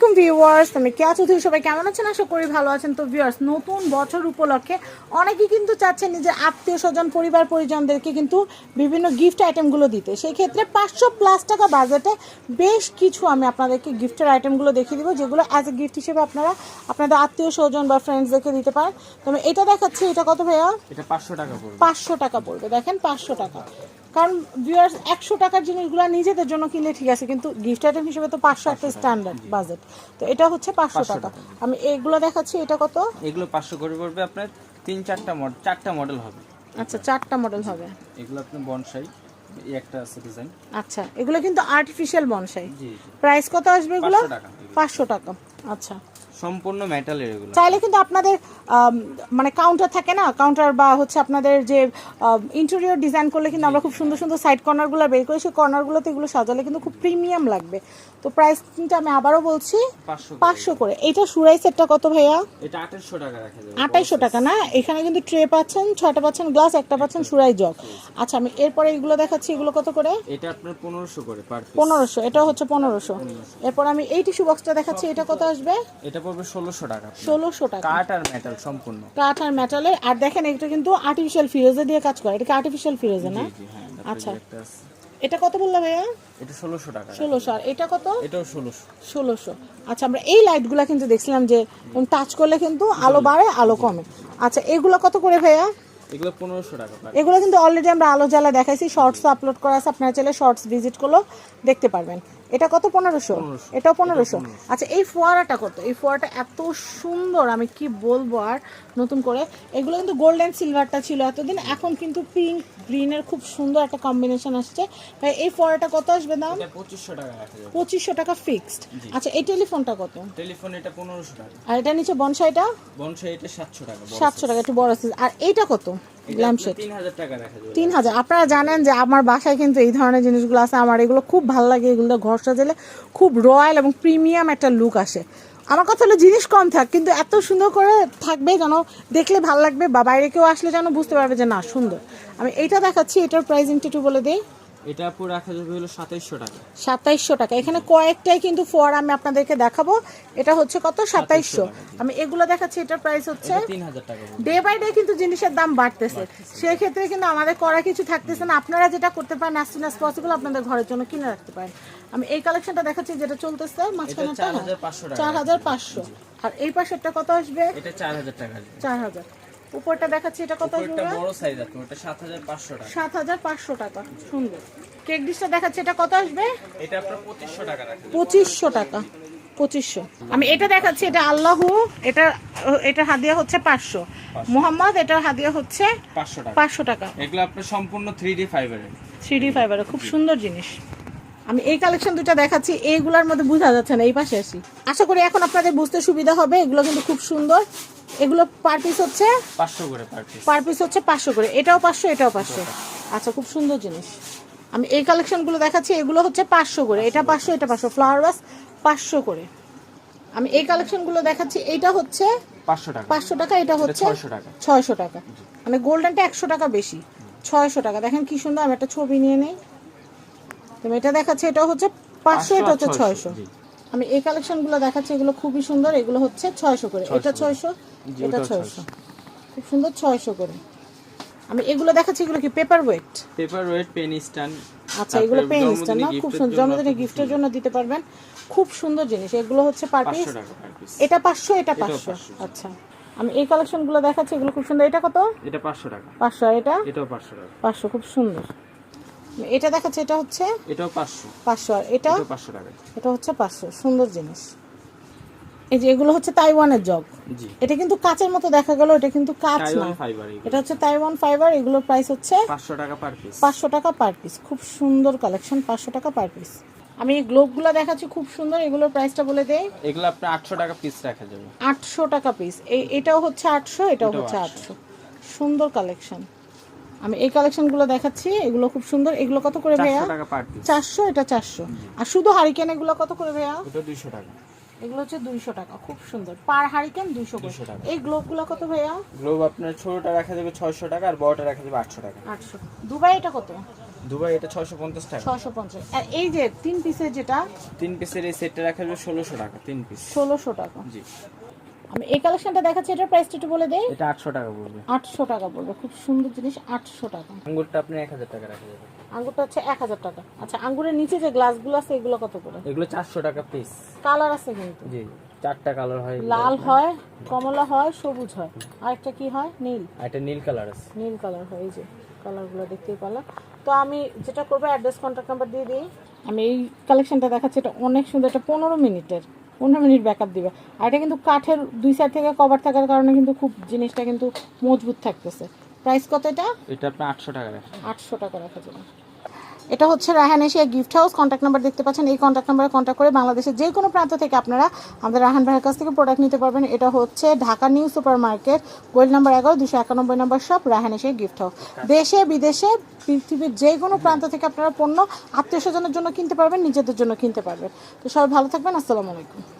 আলাইকুম ভিউয়ার্স আমি কেয়া চৌধুরী সবাই কেমন আছেন? আশা করি ভালো আছেন। তো ভিউয়ার্স নতুন বছর উপলক্ষে অনেকেই কিন্তু চাচ্ছেন নিজের আত্মীয় স্বজন পরিবার পরিজনদেরকে কিন্তু বিভিন্ন গিফট আইটেমগুলো দিতে। সেই ক্ষেত্রে পাঁচশো প্লাস টাকা বাজেটে বেশ কিছু আমি আপনাদেরকে গিফটের আইটেমগুলো দেখিয়ে দিব যেগুলো অ্যাজ এ গিফট হিসেবে আপনারা আপনাদের আত্মীয় স্বজন বা ফ্রেন্ডসদেরকে দিতে পারেন। তবে এটা দেখাচ্ছি এটা কত ভাইয়া? এটা পাঁচশো টাকা পড়বে। পাঁচশো টাকা পড়বে দেখেন পাঁচশো টাকা। কারণ ভিউয়ার্স একশো টাকার জিনিসগুলো নিজেদের জন্য কিনলে ঠিক আছে কিন্তু গিফট আইটেম হিসেবে তো পাঁচশো একটা স্ট্যান্ডার্ড বাজেট তো এটা হচ্ছে পাঁচশো টাকা। আমি এগুলো দেখাচ্ছি এটা কত? এগুলো পাঁচশো করে পড়বে আপনার তিন চারটা মডেল চারটা মডেল হবে। আচ্ছা চারটা মডেল হবে। এগুলো আপনার বনসাই এই একটা আছে ডিজাইন আচ্ছা এগুলো কিন্তু আর্টিফিশিয়াল বনসাই প্রাইস কত আসবে এগুলো? পাঁচশো টাকা। আচ্ছা। সম্পূর্ণ মেটালের এগুলো। চাইলে কিন্তু আপনাদের মানে কাউন্টার থাকে না? কাউন্টার বা হচ্ছে আপনাদের যে ইন্টেরিয়র ডিজাইন করলে কিন্তু আমরা খুব সুন্দর সুন্দর সাইড কর্নারগুলো বের করি। সেই কর্নারগুলোতে এগুলো সাজালে কিন্তু খুব প্রিমিয়াম লাগবে। তো প্রাইস কিন্তু আমি আবারও বলছি পাঁচশো করে। এইটা সুরাই সেটটা কত ভাইয়া? এটা আঠাশশো টাকা রাখা যাবে আঠাইশশো টাকা না? এখানে কিন্তু ট্রে পাচ্ছেন ছটা পাচ্ছেন গ্লাস একটা পাচ্ছেন সুরাই জগ আচ্ছা আমি এরপরে এগুলো দেখাচ্ছি এগুলো কত করে? এটা আপনার পনেরোশো করে পনেরোশো এটা হচ্ছে পনেরোশো। এরপর আমি এই টিস্যু বক্সটা দেখাচ্ছি এটা কত আসবে? এটা পড়বে ষোলোশো টাকা। আপনার। ষোলোশো টাকা। কাঠ আর মেটাল সম্পূর্ণ। কাঠ আর মেটালের আর দেখেন এটা কিন্তু আর্টিফিশিয়াল ফিরোজে দিয়ে কাজ করে। এটা কি আর্টিফিশিয়াল ফিরোজে না? হ্যাঁ আচ্ছা। এটা কত বললাম ভাইয়া? এটা ষোলোশো টাকা। ষোলোশো। আর এটা কত? এটাও ষোলোশো। ষোলোশো। আচ্ছা আমরা এই লাইটগুলো কিন্তু দেখছিলাম যে টাচ করলে কিন্তু আলো বাড়ে আলো কমে। আচ্ছা এগুলো কত করে ভাইয়া? এগুলো পনেরোশো টাকা এগুলো কিন্তু অলরেডি আমরা আলো জ্বালা দেখাইছি। শর্টস আপলোড করা আছে। আপনারা চাইলে শর্টস ভিজিট করলেও দেখতে পারবেন। এটা কত? পনেরোশো। এটাও পনেরোশো। আচ্ছা এই ফোয়ারাটা কত? এই ফোয়ারাটা এত সুন্দর আমি কি বলব আর নতুন করে। এগুলো কিন্তু গোল্ডেন সিলভারটা ছিল এতদিন এখন কিন্তু পিঙ্ক গ্রিনের খুব সুন্দর একটা কম্বিনেশন আসছে। ভাই এই ফোয়ারাটা কত আসবে দাম? পঁচিশশো টাকা পঁচিশশো টাকা ফিক্সড আচ্ছা এই টেলিফোনটা কত? টেলিফোন এটা পনেরোশো টাকা। আর এটা নিচে বনসাইটা বনসাই এটা সাতশো টাকা সাতশো টাকা একটু বড় size। আর এইটা কত? ল্যাম্পশেড হাজার তিন হাজার আপনারা জানেন যে আমার বাসায় কিন্তু এই ধরনের জিনিসগুলো আছে আমার এগুলো খুব ভালো লাগে এগুলো ঘর সাজালে খুব রয়্যাল এবং প্রিমিয়াম একটা লুক আসে। আমার কথা হলো জিনিস কম থাক কিন্তু এত সুন্দর করে থাকবে যেন দেখলে ভালো লাগবে বা বাইরে কেউ আসলে যেন বুঝতে পারবে যে না সুন্দর। আমি এইটা দেখাচ্ছি এটার প্রাইস একটু বলে দিই। এটা পুরো রাখা যাবে হলো সাতাইশশো টাকা। সাতাইশশো টাকা। এখানে কয়েকটাই কিন্তু ফোয়ার আমি আপনাদেরকে দেখাবো। এটা হচ্ছে কত? সাতাইশশো আমি এগুলো দেখাচ্ছি এটার প্রাইস হচ্ছে এটা তিন হাজার টাকা ডে বাই ডে কিন্তু জিনিসের দাম বাড়তেছে। সেই ক্ষেত্রে কিন্তু আমাদের করা কিছু থাকতেছে না। আপনারা যেটা করতে পারেন অ্যাজ সুন অ্যাজ পসিবল আপনাদের ঘরের জন্য কিনে রাখতে পারেন। আমি এই কালেকশনটা দেখাচ্ছি যেটা চলতেছে মাঝখানে চার হাজার পাঁচশো টাকা চার হাজার পাঁচশো। আর এই পাশেরটা কত আসবে? এটা চার হাজার টাকা আসবে। চার হাজার। উপরটা দেখাচ্ছি এটা কত উপরটা বড় সাইজ আছে ওটা সাত হাজার পাঁচশো টাকা। সাত হাজার পাঁচশো টাকা সুন্দর। কেক ডিশটা দেখাচ্ছি এটা কত আসবে? এটা আপনার পঁচিশশো টাকা রাখা যাবে। পঁচিশশো টাকা পঁচিশশো। আমি এটা দেখাচ্ছি এটা আল্লাহু এটা এটা হাদিয়া হচ্ছে পাঁচশো। মোহাম্মদ এটা হাদিয়া হচ্ছে পাঁচশো টাকা। পাঁচশো টাকা। এগুলো আপনার সম্পূর্ণ থ্রি ডি ফাইবারের থ্রি ডি ফাইবারের খুব সুন্দর জিনিস। আমি এই কালেকশন দুটো দেখাচ্ছি এইগুলোর মধ্যে বোঝা যাচ্ছে না এই পাশে আসি। আশা করি এখন আপনাদের বুঝতে সুবিধা হবে এগুলো কিন্তু খুব সুন্দর। এগুলো পার পিস হচ্ছে পাঁচশো করে পার পিস হচ্ছে পাঁচশো করে। এটাও পাঁচশো এটাও পাঁচশো। আচ্ছা খুব সুন্দর জিনিস। আমি এই কালেকশনগুলো দেখাচ্ছি এগুলো হচ্ছে পাঁচশো করে। এটা পাঁচশো এটা পাঁচশো। ফ্লাওয়ার বাস পাঁচশো করে। আমি এই কালেকশনগুলো দেখাচ্ছি এইটা হচ্ছে পাঁচশো টাকা। পাঁচশো টাকা এটা হচ্ছে ছয়শো টাকা। মানে গোল্ডেনটা একশো টাকা বেশি। ছয়শো টাকা। দেখেন কি সুন্দর আমি একটা ছবি নিয়ে নেই। তুমি এটা দেখাচ্ছি এটা হচ্ছে পাঁচশো এটা হচ্ছে ছয়শো। আমি এই কালেকশনগুলো দেখাচ্ছি এগুলো খুবই সুন্দর এগুলো হচ্ছে ছয়শো করে। এটা ছয়শো এটা ছয়শো। খুব সুন্দর ছয়শো করে। আমি এগুলো দেখাচ্ছি এগুলো কি paper weight paper weight pen stand আচ্ছা এগুলো পেন স্ট্যান্ড না? খুব সুন্দর জন্মদিনে গিফটের জন্য দিতে পারবেন। খুব সুন্দর জিনিস এগুলো হচ্ছে পার পিস পাঁচশো টাকা পার পিস এটা পাঁচশো এটা পাঁচশো? 500 আচ্ছা আমি এই কালেকশনগুলো দেখাচ্ছি এগুলো খুব সুন্দর। এটা কত? এটা পাঁচশো টাকা। পাঁচশো আর এটা? এটাও পাঁচশো টাকা। পাঁচশো খুব সুন্দর। এটা দেখাচ্ছে এটা হচ্ছে এটাও পাঁচশো। পাঁচশো আর এটা এটাও পাঁচশো টাকা এটা হচ্ছে পাঁচশো সুন্দর জিনিস। এই যে এগুলো হচ্ছে তাইওয়ানের জগ। জি। এটা কিন্তু কাচের মতো দেখা গেল এটা কিন্তু কাচ না। এটা হচ্ছে তাইওয়ান ফাইবার এগুলোর প্রাইস হচ্ছে পাঁচশো টাকা পার পিস পাঁচশো টাকা পার পিস খুব সুন্দর কালেকশন পাঁচশো টাকা পার পিস আমি এই গ্লোবগুলো দেখাচ্ছি খুব সুন্দর। এগুলোর প্রাইসটা বলে দেই। এগুলো আপনার আটশো টাকা পিস রাখা যাবে। আটশো টাকা পিস এই এটাও হচ্ছে আটশো এটাও এটাও হচ্ছে 800 আটশো। সুন্দর কালেকশন আমি এই কালেকশনগুলো দেখাচ্ছি এগুলো খুব সুন্দর। এগুলো কত করে ভাইয়া? চারশো এটা চারশো। আর শুধু হারিকেন এগুলো কত করে ভাইয়া? দুইশো টাকা। এগুলো হচ্ছে দুইশো টাকা খুব সুন্দর। পার হারিকেন দুইশো করে। 200 টাকা। এই গ্লোবগুলো কত ভাইয়া? গ্লোব আপনার ছোটটা রাখা যাবে ছয়শো টাকা আর বড়টা রাখা যাবে আটশো টাকা। আটশো। দুবাই এটা কত? দুবাই এটা ছশো পঞ্চাশ টাকা। ছশো পঞ্চাশ। আর এই যে তিন পিসের যেটা? তিন পিসের এই সেটটা রাখা যাবে ষোলোশো টাকা তিন পিস ষোলোশো টাকা। জি। আমি এই কালেকশনটা দেখাচ্ছি এটার প্রাইসটা একটু বলে দেই। এটা আটশো টাকা পড়বে। আটশো টাকা পড়বে খুব সুন্দর জিনিস আটশো টাকা। আঙ্গুরটা আপনি এক হাজার টাকা রাখা যাবে আঙ্গুরটা হচ্ছে এক হাজার টাকা। আচ্ছা আঙ্গুরের নিচে যে গ্লাসগুলো আছে এগুলো কত করে? এগুলো চারশো টাকা পিস কালার আছে কিন্তু। জি চারটা কালার হয়। লাল হয় কমলা হয় সবুজ হয়। আর একটা কি হয়? নীল। একটা নীল কালার আছে। নীল কালার হয় এই যে কালারগুলো দেখতেই পেলাম তো আমি যেটা করব অ্যাড্রেস কন্ট্যাক্ট নাম্বার দিয়ে দিই। আমি এই কালেকশনটা দেখাচ্ছি এটা অনেক সুন্দর এটা পনেরো মিনিটের। পনেরো মিনিট ব্যাকআপ দিবে। আর এটা কিন্তু কাঠের দুই সাইড থেকে কভার থাকার কারণে কিন্তু খুব জিনিসটা কিন্তু মজবুত থাকতেছে। প্রাইস কত এটা? এটা আপনি আটশো টাকা আটশো টাকা রাখা যাবে। এটা হচ্ছে Rahan Asia gift house contact number দেখতে পাচ্ছেন। এই কন্ট্যাক্ট নাম্বারে কন্ট্যাক্ট করে বাংলাদেশের যে কোনো প্রান্ত থেকে আপনারা আমাদের রাহান ভাইয়ের কাছ থেকে প্রোডাক্ট নিতে পারবেন। এটা হচ্ছে Dhaka new super market gold number এগারো দুশো একানব্বই নাম্বার সব রাহান এশিয়া গিফট হাউস দেশে বিদেশে পৃথিবীর যে কোনো প্রান্ত থেকে আপনারা পণ্য আত্মীয় স্বজনের জন্য কিনতে পারবেন নিজেদের জন্য কিনতে পারবেন। তো সবাই ভালো থাকবেন আসসালামু আলাইকুম।